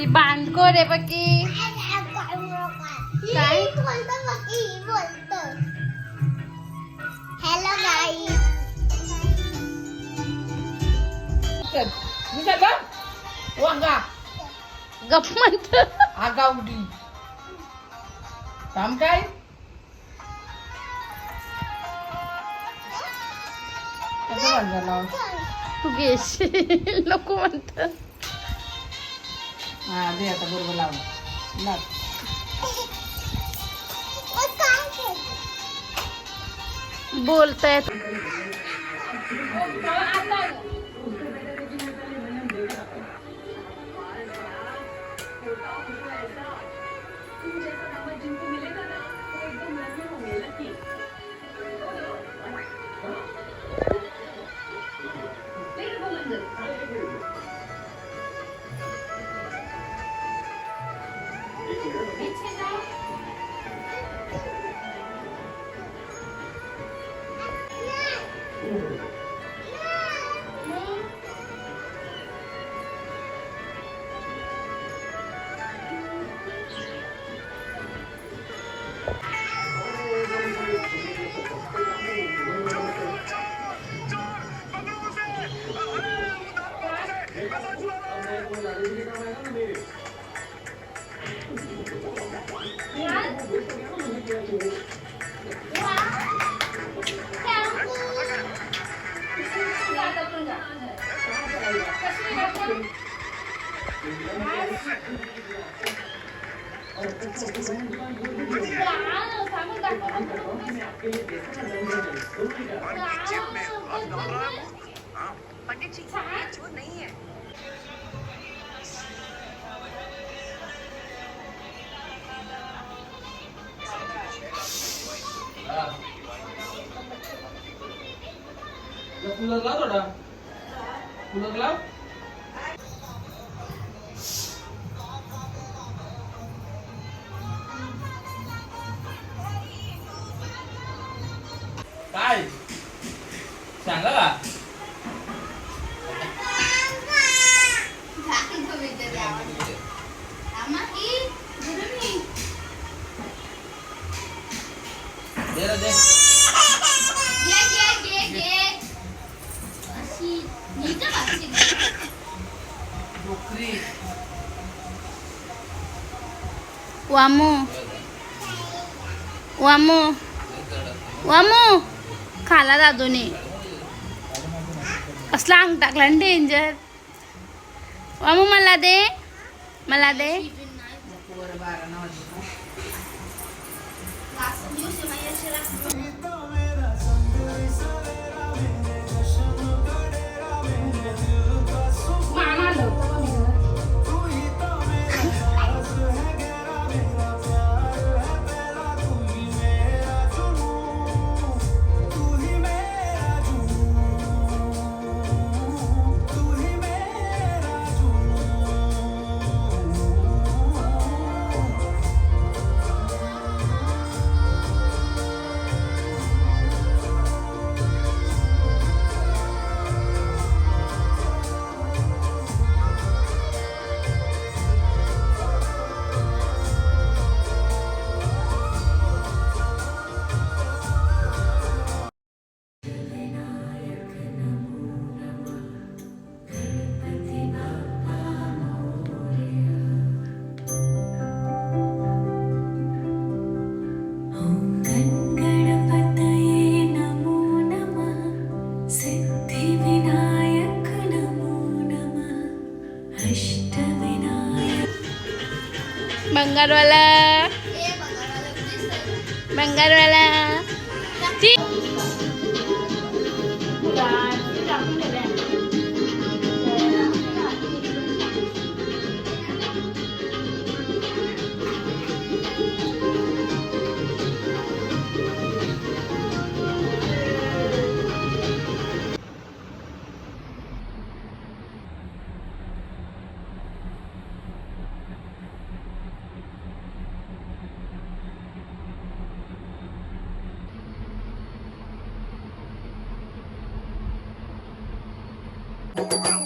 ही बांधकोर आहे बाकी काय? हॅलो गाई गप म्हणत. आगावडी काम काय? तू घेशील नको म्हणत. हा दे आता बरोबर लावलं लाव. बोलतायत. कूलर लाव थोडा कूलर लाव काय सांगा का दे रे दे डोकरी वामू. वामू. वामू. खाला दादूने. कसला अंग टाकला डेंजर वामू मला दे. मला दे. बंगारवाला बंगारवाला Bye.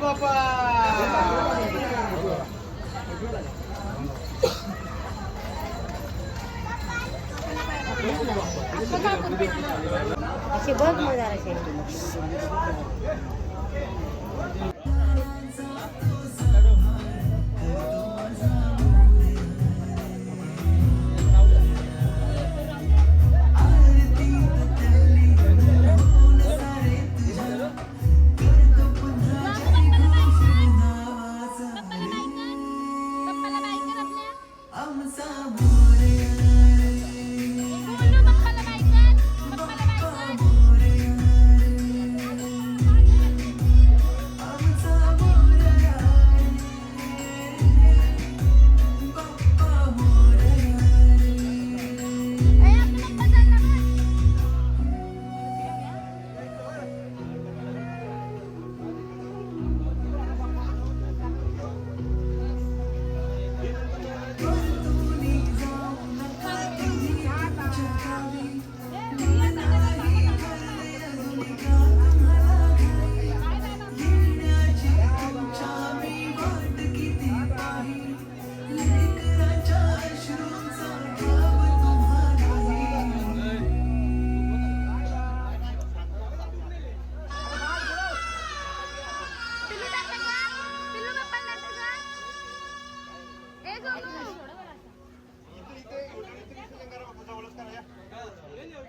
बापा बघ मग जरा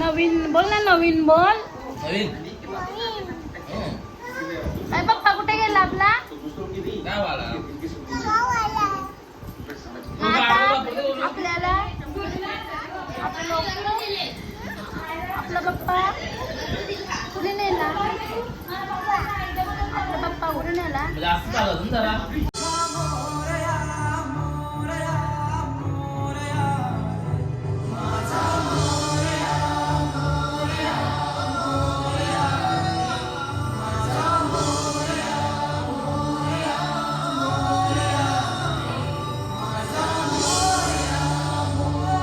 नवीन बोल ना नवीन बोल. नवीन? काय पप्पा कुठे गेला आपला? आपल्याला आपला पप्पा कुठे नेला? आपला पप्पा कुठे नेला?